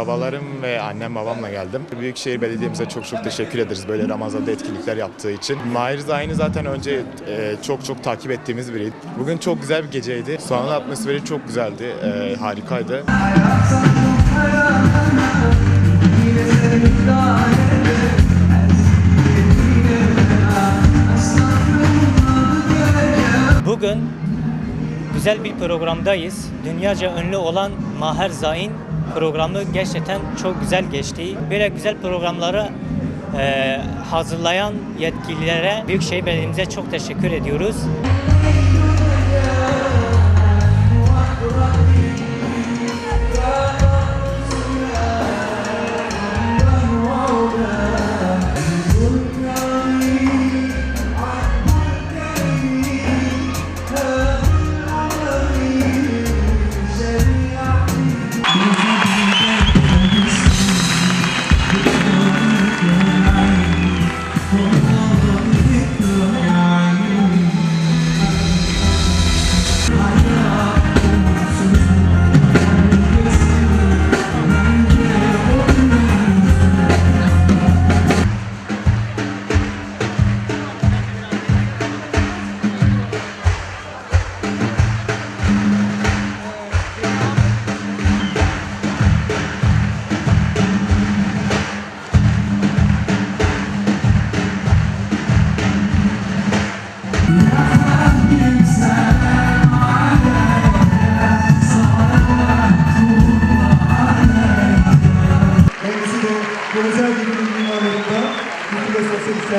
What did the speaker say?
akrabalarım ve annem babamla geldim. Büyükşehir Belediye'mize çok çok teşekkür ederiz böyle Ramazan'da etkinlikler yaptığı için. Mahir Zahin'i zaten önce e, çok çok takip ettiğimiz biriydi. Bugün çok güzel bir geceydi. Salonun atmosferi çok güzeldi. E, harikaydı. Bugün güzel bir programdayız. Dünyaca ünlü olan Maher Zain programı gerçekten çok güzel geçti. Böyle güzel programları e, hazırlayan yetkililere Büyükşehir Belediye'mize çok teşekkür ediyoruz. Özel günün mimarlarında, bütün ve sosyal